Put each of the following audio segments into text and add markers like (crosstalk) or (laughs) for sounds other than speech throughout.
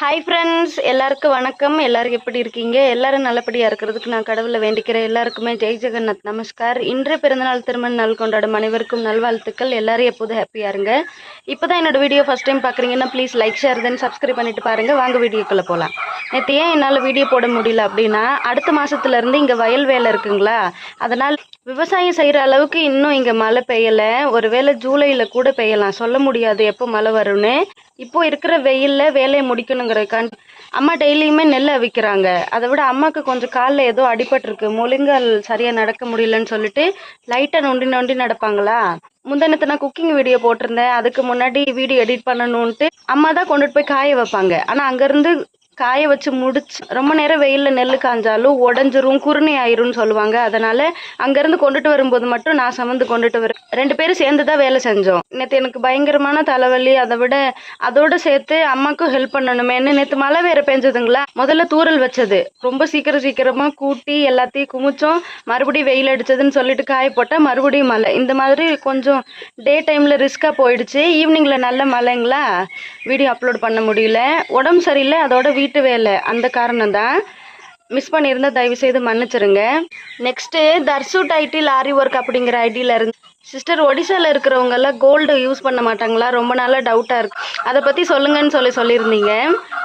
Hi friends எல்லாருக்கும் வணக்கம். எல்லாரும் எப்படி இருக்கீங்க? எல்லாரும் நல்லபடியாக இருக்கிறதுக்கு நான் கடவுளை வேண்டிக்கிறேன். எல்லாருக்குமே ஜெய் ஜெகநாத் நமஸ்கார். இன்றைய பிறந்தநாள் திருமண நாள் கொண்டாடும் அனைவருக்கும் நல்வாழ்த்துக்கள். எல்லாரும் எப்போதும் ஹாப்பியாக இருங்க. இப்போ தான் என்னோட வீடியோ ஃபஸ்ட் டைம் பார்க்குறீங்கன்னா please like share then subscribe பண்ணிட்டு பாருங்கள் வாங்க வீடியோக்குள்ளே போகலாம் நேற்று ஏன் என்னால் வீடியோ போட முடியல அப்படின்னா அடுத்த மாதத்துலேருந்து இங்கே வயல் வேலை இருக்குங்களா? அதனால் விவசாயம் செய்கிற அளவுக்கு இன்னும் இங்கே மழை பெய்யலை. ஒருவேளை ஜூலையில் கூட பெய்யலாம். சொல்ல முடியாது எப்போ மழை வரும்னு. இப்போ இருக்கிற வெயிலில் வேலையை முடிக்கணும் முடிக்கணுங்கிறதுக்காண்டி அம்மா டெய்லியுமே நெல் அவிக்கிறாங்க. அதை விட அம்மாவுக்கு கொஞ்சம் காலில் ஏதோ அடிபட்டிருக்கு. முழுங்கால் சரியாக நடக்க முடியலன்னு சொல்லிட்டு லைட்டாக நொண்டி நொண்டி நடப்பாங்களா? முந்தினத்து நான் குக்கிங் வீடியோ போட்டிருந்தேன். அதுக்கு முன்னாடி வீடியோ எடிட் பண்ணணும்ன்ட்டு அம்மா தான் கொண்டுட்டு போய் காய வைப்பாங்க. ஆனால் அங்கேருந்து காய வச்சு முடிச்சு ரொம்ப நேரம் வெயிலில் நெல் காஞ்சாலும் உடஞ்சிரும் குருணி ஆயிரும்னு சொல்லுவாங்க. அதனால அங்கேருந்து கொண்டுட்டு வரும்போது மட்டும் நான் சமந்து கொண்டுட்டு வரேன் ரெண்டு பேரும் சேர்ந்து தான் வேலை செஞ்சோம். நேற்று எனக்கு பயங்கரமான தலைவலி. அதை விட அதோட சேர்த்து அம்மாக்கும் ஹெல்ப் பண்ணணுமேன்னு நேற்று மழை வேற பெஞ்சதுங்களா? முதல்ல தூறல் வச்சது. ரொம்ப சீக்கிரம் சீக்கிரமாக கூட்டி எல்லாத்தையும் குமிச்சோம். மறுபடியும் வெயில் அடிச்சதுன்னு சொல்லிட்டு காய போட்டால் மறுபடியும் மழை. இந்த மாதிரி கொஞ்சம் டே டைமில் ரிஸ்க்காக போயிடுச்சு. ஈவினிங்கில் நல்ல மழைங்களா? வீடியோ அப்லோட் பண்ண முடியல. உடம்பு சரியில்லை. அதோட வீட்டு வேலை. அந்த காரணம் தான். மிஸ் பண்ணியிருந்தால் தயவு செய்து மன்னிச்சிருங்க. நெக்ஸ்ட்டு தர்சூட் ஐடி லாரி ஒர்க் அப்படிங்கிற ஐடியில் இருந்து சிஸ்டர் ஒடிசாவில் இருக்கிறவங்க எல்லாம் கோல்டு யூஸ் பண்ண மாட்டாங்களா? ரொம்ப நாளாக டவுட்டாக இருக்கு. அதை பற்றி சொல்லுங்கன்னு சொல்லி சொல்லியிருந்தீங்க.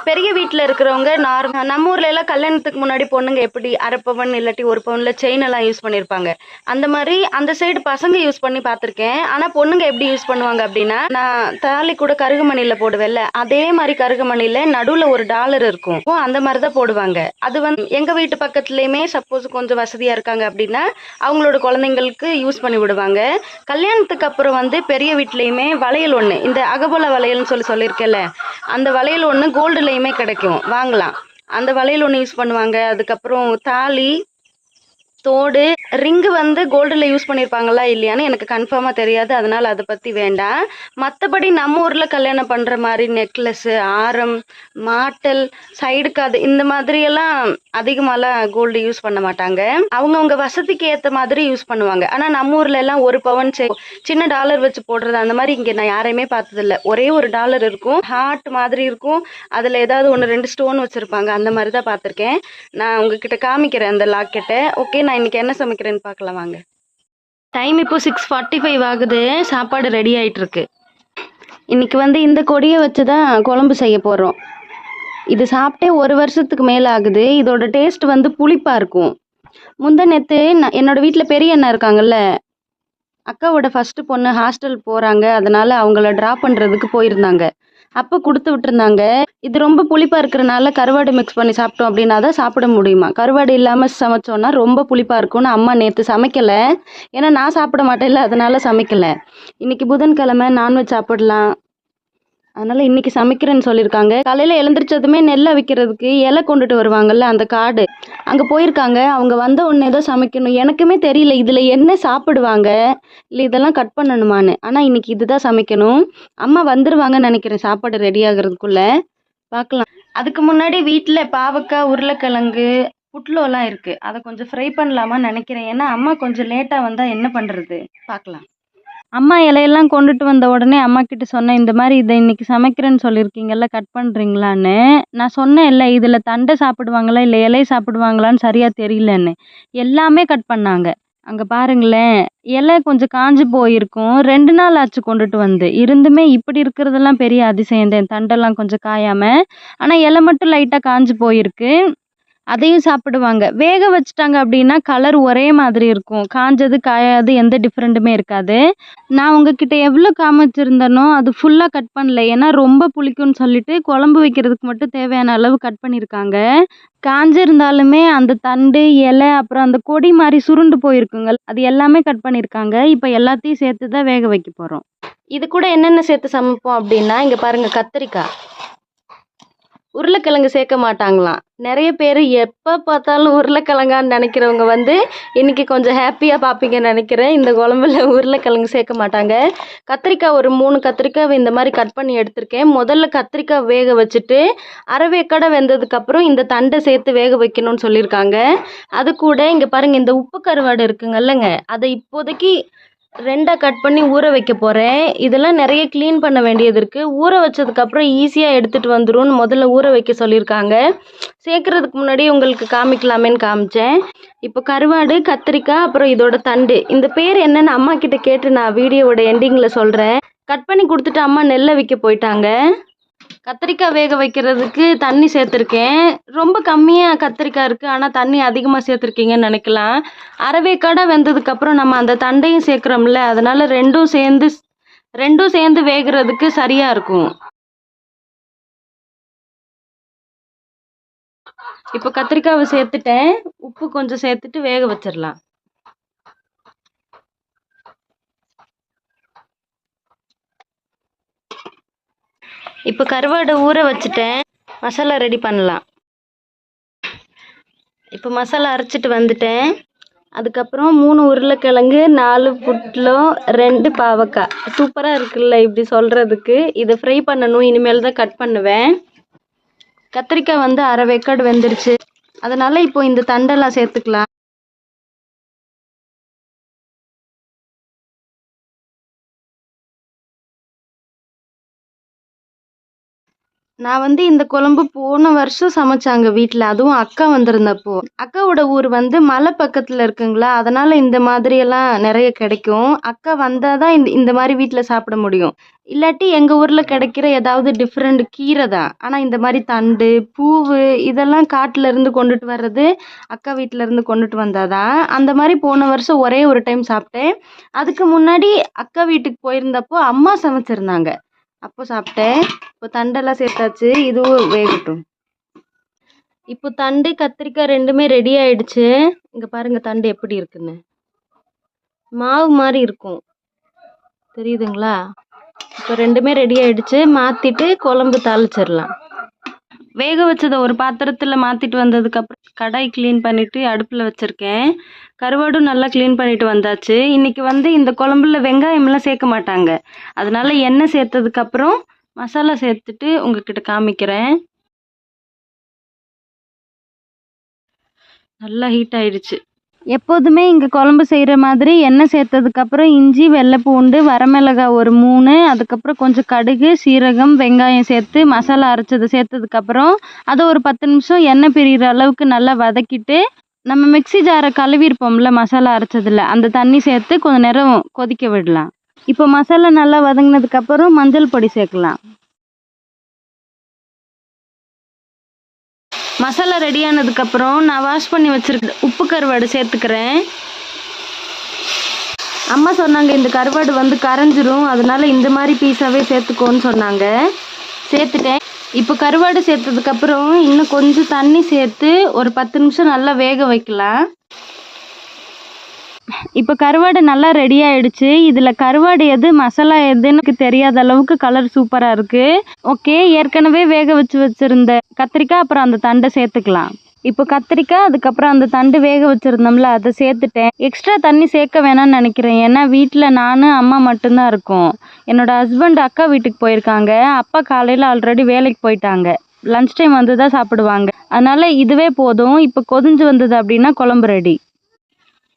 பெரிய வீட்டில் இருக்கிறவங்க நார்மல் நம்ம ஊர்ல எல்லாம் கல்யாணத்துக்கு முன்னாடி பொண்ணுங்க எப்படி அரை பவன் இல்லாட்டி ஒரு பவுனில் செயின் எல்லாம் யூஸ் பண்ணியிருப்பாங்க. அந்த மாதிரி அந்த சைடு பசங்க யூஸ் பண்ணி பார்த்துருக்கேன். ஆனால் பொண்ணுங்க எப்படி யூஸ் பண்ணுவாங்க அப்படின்னா நான் தாலி கூட கருகுமணியில் போடுவேன்ல. அதே மாதிரி கருகுமணியில் நடுவில் ஒரு டாலர் இருக்கும். அந்த மாதிரி தான் போடுவாங்க. அது வந்து எங்கள் வீட்டு பக்கத்துலேயுமே சப்போஸ் கொஞ்சம் வசதியாக இருக்காங்க அப்படின்னா அவங்களோட குழந்தைங்களுக்கு யூஸ் பண்ணி விடுவாங்க. கல்யாணத்துக்கு அப்புறம் வந்து பெரிய வீட்லேயுமே வளையல் ஒன்று இந்த அகபோல வளையல்னு சொல்லி சொல்லியிருக்கேன்ல அந்த வளையல் ஒன்று கோல்டுலேயுமே கிடைக்கும். வாங்கலாம். அந்த வளையல் ஒன்று யூஸ் பண்ணுவாங்க. அதுக்கப்புறம் தாலி தோடு ரிங்கு வந்து கோல்டில் யூஸ் பண்ணியிருப்பாங்களா இல்லையான்னு எனக்கு கன்ஃபார்மாக தெரியாது. அதனால் அதை பற்றி வேண்டாம். மற்றபடி நம்ம ஊரில் கல்யாணம் பண்ணுற மாதிரி நெக்லஸ்ஸு ஆரம் மாட்டல் சைடு காது இந்த மாதிரியெல்லாம் அதிகமாகலாம் கோல்டு யூஸ் பண்ண மாட்டாங்க. அவங்கவுங்க வசதிக்கு ஏற்ற மாதிரி யூஸ் பண்ணுவாங்க. ஆனால் நம்ம ஊரில் எல்லாம் ஒரு பவன் சின்ன டாலர் வச்சு போடுறது அந்த மாதிரி இங்கே நான் யாரையுமே பார்த்ததில்ல. ஒரே ஒரு டாலர் இருக்கும். ஹார்ட் மாதிரி இருக்கும். அதில் ஏதாவது ஒன்று ரெண்டு ஸ்டோன் வச்சுருப்பாங்க. அந்த மாதிரி தான் பார்த்துருக்கேன். நான் உங்ககிட்ட காமிக்கிறேன் அந்த லாக்கெட்டை ஓகே நான் இன்னைக்கு என்ன சமைக்கிறேன்னு பார்க்கலாம் வாங்க. டைம் இப்போ சிக்ஸ் ஃபார்ட்டி ஃபைவ் ஆகுது. சாப்பாடு ரெடி ஆயிட்டு இருக்கு இன்னைக்கு வந்து இந்த கொடியை வச்சு தான் குழம்பு செய்ய போகிறோம் இது சாப்பிட்டே ஒரு வருஷத்துக்கு மேலே ஆகுது. இதோட டேஸ்ட் வந்து புளிப்பாக இருக்கும். முந்த நேற்று நான் என்னோட வீட்டில் பெரிய அண்ணா இருக்காங்கல்ல அக்காவோட ஃபஸ்ட்டு பொண்ணு ஹாஸ்டல் போகிறாங்க அதனால் அவங்கள ட்ரா பண்ணுறதுக்கு போயிருந்தாங்க. அப்போ கொடுத்து விட்டுருந்தாங்க. இது ரொம்ப புளிப்பாக இருக்கிறனால கருவாடு மிக்ஸ் பண்ணி சாப்பிட்டோம் அப்படின்னா தான் சாப்பிட முடியுமா? கருவாடு இல்லாமல் சமைச்சோன்னா ரொம்ப புளிப்பாக இருக்கும்னு அம்மா நேற்று சமைக்கலை. ஏன்னா நான் சாப்பிட மாட்டேன்ல அதனால சமைக்கலை. இன்னைக்கு புதன்கிழமை நான்வெஜ் சாப்பிடலாம். அதனால இன்னைக்கு சமைக்கிறேன்னு சொல்லியிருக்காங்க. காலையில் எழுந்திரிச்சதுமே நெல் அவிக்கிறதுக்கு இலை கொண்டுட்டு வருவாங்கல்ல அந்த காடு. அங்கே போயிருக்காங்க. அவங்க வந்த உடனே ஏதோ சமைக்கணும். எனக்குமே தெரியல இதில் என்ன சாப்பிடுவாங்க? இல்லை இதெல்லாம் கட் பண்ணணுமான்னு. ஆனால் இன்னைக்கு இதுதான் சமைக்கணும். அம்மா வந்துருவாங்கன்னு நினைக்கிறேன் சாப்பாடு ரெடி ஆகுறதுக்குள்ள. பார்க்கலாம். அதுக்கு முன்னாடி வீட்டில் பாவக்காய் உருளைக்கிழங்கு புட்லோலாம் இருக்குது அதை கொஞ்சம் ஃப்ரை பண்ணலாமான்னு நினைக்கிறேன். ஏன்னா அம்மா கொஞ்சம் லேட்டாக வந்தால் என்ன பண்ணுறது பார்க்கலாம். அம்மா இலையெல்லாம் கொண்டுட்டு வந்த உடனே அம்மா கிட்ட சொன்னேன் இந்த மாதிரி இதை இன்னைக்கு சமைக்கிறேன்னு சொல்லியிருக்கீங்கல்ல கட் பண்ணுறீங்களான்னு நான் சொன்னேன் இல்லை இதில் தண்டை சாப்பிடுவாங்களா இல்லை இலையை சாப்பிடுவாங்களான்னு சரியாக தெரியலன்னு. எல்லாமே கட் பண்ணாங்க. அங்கே பாருங்களேன் இலை கொஞ்சம் காஞ்சு போயிருக்கும். ரெண்டு நாள் ஆச்சு கொண்டுட்டு வந்து. இருந்துமே இப்படி இருக்கிறதெல்லாம் பெரிய அதிசயம் தான் தண்டெல்லாம் கொஞ்சம் காயாமல் ஆனால் இலை மட்டும் லைட்டாக காஞ்சு போயிருக்கு. அதையும் சாப்பிடுவாங்க. வேக வச்சுட்டாங்க அப்படின்னா கலர் ஒரே மாதிரி இருக்கும். காஞ்சது காயாது எந்த டிஃப்ரெண்ட்டுமே இருக்காது. நான் உங்ககிட்ட எவ்வளோ காமிச்சிருந்தேனோ அது ஃபுல்லாக கட் பண்ணல. ஏன்னா ரொம்ப புளிக்கும்னு சொல்லிட்டு குழம்பு வைக்கிறதுக்கு மட்டும் தேவையான அளவு கட் பண்ணியிருக்காங்க காஞ்சிருந்தாலுமே அந்த தண்டு இலை அப்புறம் அந்த கொடி மாதிரி சுருண்டு போயிருக்குங்க. அது எல்லாமே கட் பண்ணியிருக்காங்க இப்போ எல்லாத்தையும் சேர்த்து தான் வேக வைக்க போகிறோம் இது கூட என்னென்ன சேர்த்து சமைப்போம் அப்படின்னா இங்கே பாருங்கள் கத்திரிக்காய். உருளைக்கிழங்கு சேர்க்க மாட்டாங்களாம். நிறைய பேர் எப்போ பார்த்தாலும் உருளைக்கிழங்கான்னு நினைக்கிறவங்க வந்து இன்றைக்கி கொஞ்சம் ஹாப்பியாக பார்ப்பீங்கன்னு நினைக்கிறேன். இந்த குழம்புல உருளைக்கிழங்கு சேர்க்க மாட்டாங்க. கத்திரிக்காய் ஒரு மூணு கத்திரிக்காய் இந்த மாதிரி கட் பண்ணி எடுத்திருக்கேன். முதல்ல கத்திரிக்காய் வேக வச்சுட்டு அரைவேக்கடை வெந்ததுக்கப்புறம் இந்த தண்டை சேர்த்து வேக வைக்கணும்னு சொல்லியிருக்காங்க. அது கூட இங்கே பாருங்கள் இந்த உப்பு கருவாடு இருக்குங்கல்லங்க அதை இப்போதைக்கு ரெண்டாக கட் பண்ணி ஊற வைக்க போகிறேன் இதெல்லாம் நிறைய க்ளீன் பண்ண வேண்டியது இருக்குது ஊற வச்சதுக்கப்புறம் ஈஸியாக எடுத்துகிட்டு வந்துடும் முதல்ல ஊற வைக்க சொல்லியிருக்காங்க. சேர்க்குறதுக்கு முன்னாடி உங்களுக்கு காமிக்கலாமேன்னு காமிச்சேன். இப்போ கருவாடு கத்திரிக்காய் அப்புறம் இதோட தண்டு. இந்த பேர் என்னன்னு அம்மா கிட்ட கேட்டு நான் வீடியோவோட எண்டிங்கில் சொல்கிறேன் கட் பண்ணி கொடுத்துட்டு அம்மா நெல்லை விற்க போயிட்டாங்க. கத்திரிக்காய் வேக வைக்கிறதுக்கு தண்ணி சேர்த்துருக்கேன். ரொம்ப கம்மியாக கத்திரிக்காய் இருக்குது ஆனால் தண்ணி அதிகமாக சேர்த்துருக்கீங்கன்னு நினைக்கலாம். அரைவேக்காடாக வெந்ததுக்கப்புறம் நம்ம அந்த தண்டையும் சேர்க்குறோம்ல. அதனால் ரெண்டும் சேர்ந்து ரெண்டும் சேர்ந்து வேகிறதுக்கு சரியாக இருக்கும். இப்போ கத்திரிக்காவை சேர்த்துட்டேன். உப்பு கொஞ்சம் சேர்த்துட்டு வேக வச்சிடலாம் இப்போ கருவாடை ஊற வச்சுட்டேன். மசாலா ரெடி பண்ணலாம். இப்போ மசாலா அரைச்சிட்டு வந்துட்டேன். அதுக்கப்புறம் மூணு உருளைக்கிழங்கு நாலு புட்லம் ரெண்டு பாவக்காய். சூப்பராக இருக்குல்ல இப்படி சொல்கிறதுக்கு இதை ஃப்ரை பண்ணணும். இனிமேல் தான் கட் பண்ணுவேன். கத்திரிக்காய் வந்து அரை வேக்காடு வெந்துருச்சு. அதனால் இப்போ இந்த தண்டெல்லாம் சேர்த்துக்கலாம். நான் வந்து இந்த குழம்பு போன வருஷம் சமைச்சாங்க வீட்டில் அதுவும் அக்கா வந்திருந்தப்போ. அக்காவோட ஊர் வந்து மலை பக்கத்தில் இருக்குங்களா? அதனால இந்த மாதிரியெல்லாம் நிறைய கிடைக்கும். அக்கா வந்தால் தான் இந்த இந்த மாதிரி வீட்டில் சாப்பிட முடியும். இல்லாட்டி எங்கள் ஊரில் கிடைக்கிற ஏதாவது டிஃப்ரெண்ட் கீரை தான். ஆனால் இந்த மாதிரி தண்டு பூவு இதெல்லாம் காட்டிலருந்து கொண்டுட்டு வர்றது அக்கா வீட்டிலேருந்து கொண்டுட்டு வந்தால் தான் அந்த மாதிரி போன வருஷம் ஒரே ஒரு டைம் சாப்பிட்டேன். அதுக்கு முன்னாடி அக்கா வீட்டுக்கு போயிருந்தப்போ அம்மா சமைச்சிருந்தாங்க. அப்போ சாப்பிட்டேன். இப்போ தண்டெல்லாம் சேர்த்தாச்சு இதுவும் வேகட்டும். இப்போ தண்டு கத்திரிக்காய் ரெண்டுமே ரெடி ஆயிடுச்சு. இங்கே பாருங்க தண்டு எப்படி இருக்குன்னு. மாவு மாதிரி இருக்கும். தெரியுதுங்களா? இப்போ ரெண்டுமே ரெடி ஆயிடுச்சு. மாற்றிட்டு குழம்பு தாளிச்சிடலாம். வேக வச்சதை ஒரு பாத்திரத்தில் மாற்றிட்டு வந்ததுக்கப்புறம் கடாய் க்ளீன் பண்ணிவிட்டு அடுப்பில் வச்சுருக்கேன். கருவாடும் நல்லா க்ளீன் பண்ணிட்டு வந்தாச்சு. இன்றைக்கி வந்து இந்த குழம்புல வெங்காயம்லாம் சேர்க்க மாட்டாங்க. அதனால எண்ணெய் சேர்த்ததுக்கப்புறம் மசாலா சேர்த்துட்டு உங்ககிட்ட காமிக்கிறேன். நல்லா ஹீட் ஆயிடுச்சு. எப்போதுமே இங்கே குழம்பு செய்கிற மாதிரி எண்ணெய் சேர்த்ததுக்கப்புறம் இஞ்சி வெள்ளை பூண்டு வரமிளகாய் ஒரு மூணு அதுக்கப்புறம் கொஞ்சம் கடுகு சீரகம் வெங்காயம் சேர்த்து மசாலா அரைச்சதை சேர்த்ததுக்கப்புறம் அதை ஒரு பத்து நிமிஷம் எண்ணெய் பிரிகிற அளவுக்கு நல்லா வதக்கிட்டு நம்ம மிக்ஸி ஜாரை கழுவிருப்போம்ல மசாலா அரைச்சதில் அந்த தண்ணி சேர்த்து கொஞ்சம் நேரம் கொதிக்க விடலாம். இப்போ மசாலா நல்லா வதங்கினதுக்கப்புறம் மஞ்சள் பொடி சேர்க்கலாம். மசாலா ரெடி ஆனதுக்கப்புறம் நான் வாஷ் பண்ணி வச்சிருக்க உப்பு கருவாடு சேர்த்துக்கிறேன். அம்மா சொன்னாங்க இந்த கருவாடு வந்து கரைஞ்சிரும் அதனால இந்த மாதிரி பீஸாவே சேர்த்துக்கோன்னு சொன்னாங்க. சேர்த்துட்டேன். இப்போ கருவாடு சேர்த்ததுக்கப்புறம் இன்னும் கொஞ்சம் தண்ணி சேர்த்து ஒரு பத்து நிமிஷம் நல்லா வேக வைக்கலாம். இப்போ கருவாடு நல்லா ரெடி ஆயிடுச்சு. இதில் கருவாடு எது மசாலா எதுன்னு எனக்கு தெரியாத அளவுக்கு கலர் சூப்பராக இருக்குது ஓகே ஏற்கனவே வேக வச்சு வச்சுருந்த கத்திரிக்காய் அப்புறம் அந்த தண்டை சேர்த்துக்கலாம். இப்போ கத்திரிக்காய் அதுக்கப்புறம் அந்த தண்டு வேக வச்சுருந்தோம்ல அதை சேர்த்துட்டேன். எக்ஸ்ட்ரா தண்ணி சேர்க்க வேணாம்னு நினைக்கிறேன். ஏன்னா வீட்டில் நான் அம்மா மட்டும்தான் இருக்கோம். என்னோட ஹஸ்பண்ட் அக்கா வீட்டுக்கு போயிருக்காங்க. அப்பா காலையில் ஆல்ரெடி வேலைக்கு போயிட்டாங்க. லன்ச் டைம் வந்து தான் சாப்பிடுவாங்க. அதனால் இதுவே போதும். இப்போ கொதிஞ்சு வந்தது அப்படின்னா குழம்பு ரெடி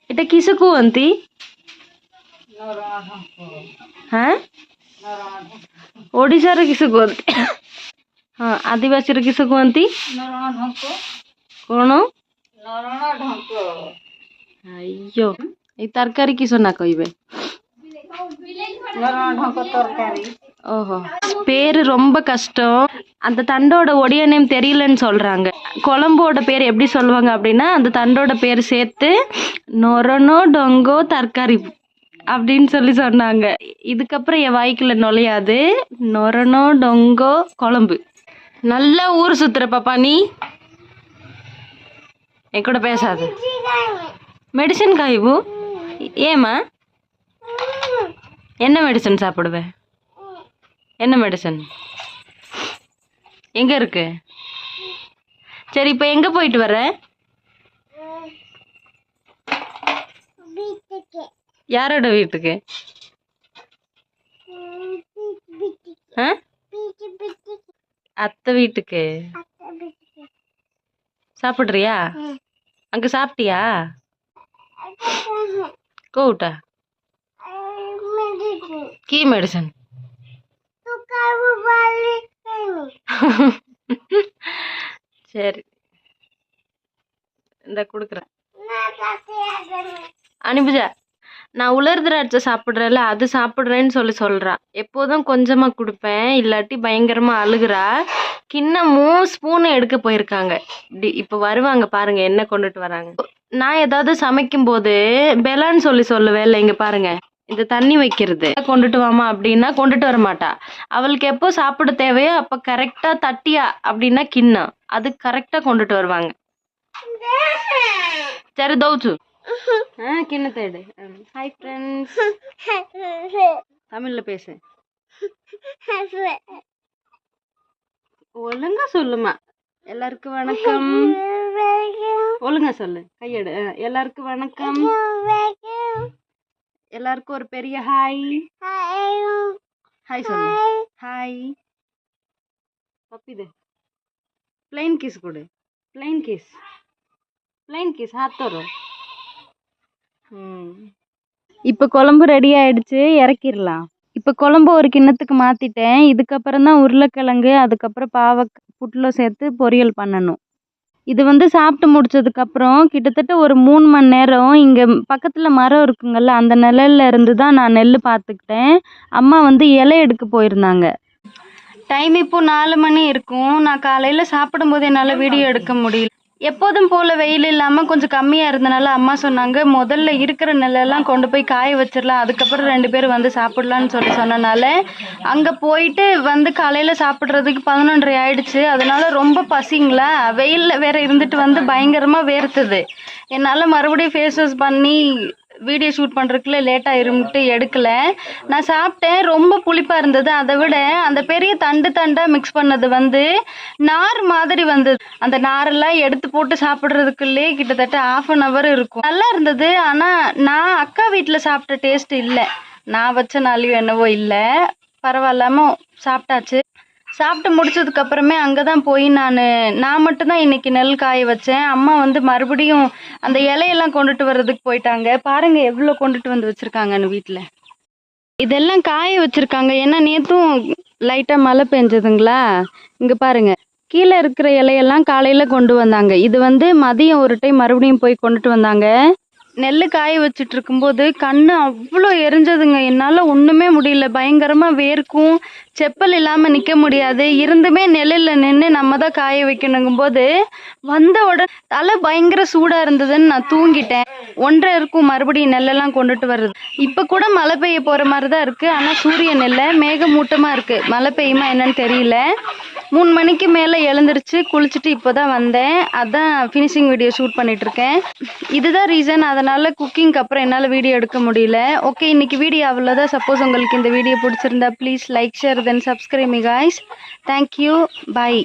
ଏଟା କିସ କୁହନ୍ତି ହଁ ଓଡ଼ିଶାର କିସ କୁହନ୍ତି ହଁ ଆଦିବାସୀର କିସ କୁହନ୍ତି କ'ଣ ଆయ్ୟୋ ଏଇ ତରକାରୀ କିସ ନା କହିବେ ତରକାରୀ ஓஹோ. பேர் ரொம்ப கஷ்டம். அந்த தண்டோட ஒடிய நேம் தெரியலன்னு சொல்றாங்க. குழம்போட பேர் எப்படி சொல்லுவாங்க அப்படின்னா அந்த தண்டோட பேர் சேர்த்து நொரனோ டொங்கோ தர்காரி அப்படின்னு சொல்லி சொன்னாங்க. இதுக்கப்புறம் என் வாய்க்குள்ள நுழையாது. நொரனோ டொங்கோ குழம்பு நல்லா ஊர் சுத்துற பாப்பா நீ. என் கூட பேசாது. மெடிசன் காய்வு ஏமா என்ன மெடிசன் சாப்பிடுவேன் என்ன மெடிசன் எங்க இருக்கு? சரி இப்போ எங்க போயிட்டு வர யாரோட வீட்டுக்கு? அத்தை வீட்டுக்கு. சாப்பிட்றியா? அங்க சாப்பிட்டியா? கோவிட்டா? கீ மெடிசன் (laughs) சரி. இந்த கொடுக்குறேன். அனுபுஜா நான் உலர் திராட்சை சாப்பிட்றேன்ல அது சாப்பிட்றேன்னு சொல்லி சொல்கிறா எப்போதும் கொஞ்சமாக கொடுப்பேன் இல்லாட்டி பயங்கரமாக அழுகுறா. கிண்ணமும் ஸ்பூனும் எடுக்க போயிருக்காங்க. இப்படி இப்போ வருவாங்க பாருங்க என்ன கொண்டுட்டு வராங்க. நான் ஏதாவது சமைக்கும் போது பெலான்னு சொல்லி சொல்லுவேன் இல்லை இங்கே பாருங்க. இந்த தண்ணி வைக்கிறது. கொண்டுட்டு வாமா அப்படின்னா கொண்டுட்டு வர மாட்டா. அவளுக்கு எப்போ சாப்பிட தேவையோ அப்போ கரெக்டாக தட்டியா அப்படின்னா கிண்ணம் அது கரெக்டாக கொண்டுட்டு வருவாங்க. சரி தௌச்சு. கிண்ணத்தேடு கிண்ணத்தை எடு ஹாய் ஃப்ரெண்ட்ஸ் தமிழ்ல பேசு. ஒழுங்கா சொல்லுமா. எல்லாருக்கும் வணக்கம். ஒழுங்கா சொல்லு. கையெடு. ஆ, எல்லாருக்கும் வணக்கம். எல்லாருக்கும் ஒரு பெரிய ஹாய் ஹாய் சொல்லு ஹாய் பப்பிது ಪ್ಲೈನ್ ಕಿಸ್ ಕೊಡು ಪ್ಲೈನ್ ಕಿಸ್ ಪ್ಲೈನ್ ಕಿಸ್ ಹಾಕ್ತೋರು ம் இப்போ குழம்பு ரெடி ஆயிடுச்சு இறக்கிடலாம் இப்போ குழம்பு ஒரு கிண்ணத்துக்கு மாற்றிட்டேன் இதுக்கப்புறம் தான் உருளைக்கிழங்கு அதுக்கப்புறம் பாவக் புட்டில் சேர்த்து பொரியல் பண்ணணும் இது வந்து சாப்பிட்டு முடிச்சதுக்கப்புறம் கிட்டத்தட்ட ஒரு மூணு மணி நேரம் இங்கே பக்கத்தில் மரம் இருக்குங்கள்ல அந்த நிழல்ல இருந்து தான் நான் நெல் பார்த்துக்கிட்டேன். அம்மா வந்து இலை எடுக்க போயிருந்தாங்க. டைம் இப்போ நாலு மணி இருக்கும். நான் காலையில் சாப்பிடும்போது என்னால் வீடியோ எடுக்க முடியல. எப்போதும் போல் வெயில் இல்லாமல் கொஞ்சம் கம்மியாக இருந்தனால அம்மா சொன்னாங்க முதல்ல இருக்கிற நெல்லெல்லாம் கொண்டு போய் காய வச்சிடலாம். அதுக்கப்புறம் ரெண்டு பேரும் வந்து சாப்பிடலான்னு சொல்லி சொன்னனால அங்கே போயிட்டு வந்து காலையில் சாப்பிட்றதுக்கு பதினொன்றரை ஆயிடுச்சு. அதனால ரொம்ப பசிங்களா? வெயிலில் வேற இருந்துட்டு வந்து பயங்கரமாக வேர்த்துது. என்னால் மறுபடியும் ஃபேஸ் வாஷ் பண்ணி வீடியோ ஷூட் பண்ணுறதுக்குள்ள லேட்டாக இருந்துட்டு எடுக்கல. நான் சாப்பிட்டேன். ரொம்ப புளிப்பாக இருந்தது. அதை விட அந்த பெரிய தண்டு தண்டாக மிக்ஸ் பண்ணது வந்து நார் மாதிரி வந்தது. அந்த நாரெல்லாம் எடுத்து போட்டு சாப்பிட்றதுக்குள்ளே கிட்டத்தட்ட ஆஃப் அன் ஹவர் இருக்கும். நல்லா இருந்தது. ஆனால் நான் அக்கா வீட்டில் சாப்பிட்ட டேஸ்ட் இல்லை. நான் வச்ச நாளையும் என்னவோ இல்லை. பரவாயில்லாம சாப்பிட்டாச்சு. சாப்பிட்டு முடிச்சதுக்கு அப்புறமே அங்கே தான் போய் நான் நான் மட்டும்தான் இன்னைக்கு நெல் காய வச்சேன். அம்மா வந்து மறுபடியும் அந்த இலையெல்லாம் கொண்டுட்டு வர்றதுக்கு போயிட்டாங்க. பாருங்க எவ்வளோ கொண்டுட்டு வந்து வச்சிருக்காங்கன்னு வீட்டில் இதெல்லாம் காய வச்சிருக்காங்க. ஏன்னா நேற்றும் லைட்டாக மழை பெஞ்சதுங்களா? இங்கே பாருங்க. கீழே இருக்கிற இலையெல்லாம் காலையில் கொண்டு வந்தாங்க. இது வந்து மதியம் ஒரு டைம் மறுபடியும் போய் கொண்டுட்டு வந்தாங்க. நெல் காய வச்சுட்டு இருக்கும்போது கண்ணு அவ்வளோ எரிஞ்சதுங்க. என்னால் ஒன்றுமே முடியல. பயங்கரமாக வேர்க்கும். செப்பல் இல்லாமல் நிற்க முடியாது. இருந்துமே நெல்லில் நின்று நம்ம தான் காய வைக்கணுங்கும்போது வந்த உடனே தலை பயங்கர சூடாக இருந்ததுன்னு நான் தூங்கிட்டேன். ஒன்றரை இருக்கும் மறுபடியும் நெல்லெல்லாம் கொண்டுட்டு வர்றது. இப்போ கூட மழை பெய்ய போகிற மாதிரி தான் இருக்குது ஆனால் சூரியன் நெல்லை மேகமூட்டமாக இருக்குது மழை பெய்யுமா என்னன்னு தெரியல. மூணு மணிக்கு மேலே எழுந்திருச்சு குளிச்சுட்டு இப்போ தான் வந்தேன். அதான் ஃபினிஷிங் வீடியோ ஷூட் பண்ணிகிட்ருக்கேன் இதுதான் ரீசன் அதனால் குக்கிங்க்கு அப்புறம் என்னால் வீடியோ எடுக்க முடியல. ஓகே இன்றைக்கி வீடியோ அவ்வளோதான் சப்போஸ் உங்களுக்கு இந்த வீடியோ பிடிச்சிருந்தா please like share then subscribe guys thank you bye